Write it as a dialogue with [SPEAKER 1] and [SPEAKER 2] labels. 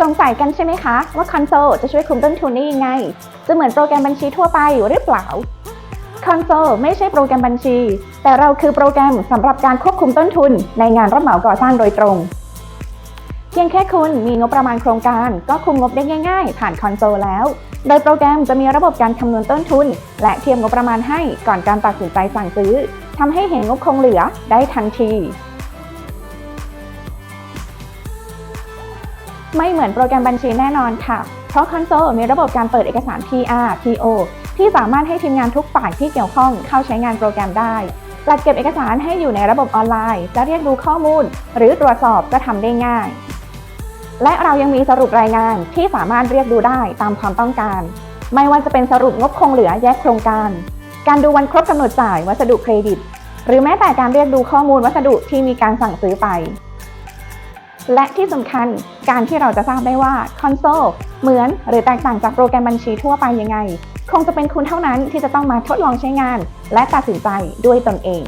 [SPEAKER 1] สงสัยกันใช่ไหมคะ ว่าคอนโซลจะช่วยคุมต้นทุนได้ยังไง จะเหมือนโปรแกรมบัญชีทั่วไปหรือเปล่าคอนโซลไม่ใช่โปรแกรมบัญชี แต่เราคือโปรแกรมสำหรับการควบคุมต้นทุนในงานรับเหมาก่อสร้างโดยตรง เพียงแค่คุณมีงบประมาณโครงการ ก็คุมงบได้ง่าย ๆ ผ่านคอนโซลแล้ว โดยโปรแกรมจะมีระบบการคำนวณต้นทุน และเทียบงบประมาณให้ก่อนการตัดสินใจสั่งซื้อทำให้เห็นงบคงเหลือได้ทันที ไม่เหมือนโปรแกรมบัญชีแน่นอนค่ะ เพราะคอนโซลมีระบบการเปิดเอกสาร PR PO ที่สามารถให้ทีมงานทุกฝ่ายที่เกี่ยวข้องเข้าใช้งานโปรแกรมได้จัดเก็บเอกสารให้อยู่ในระบบออนไลน์ จะเรียกดูข้อมูล หรือตรวจสอบก็ทำได้ง่าย และเรายังมีสรุปรายงานที่สามารถเรียกดูได้ตามความต้องการ ไม่ว่าจะเป็นสรุปงบคงเหลือแยกโครงการ การดูวันครบกำหนดจ่ายวัสดุเครดิต หรือแม้แต่การเรียกดูข้อมูลวัสดุที่มีการสั่งซื้อไป และที่สำคัญการที่เราจะทราบได้ว่าคอนโซลเหมือนหรือแตกต่างจากโปรแกรมบัญชีทั่วไปยังไง คงจะเป็นคุณเท่านั้นที่จะต้องมาทดลองใช้งาน และตัดสินใจด้วยตนเอง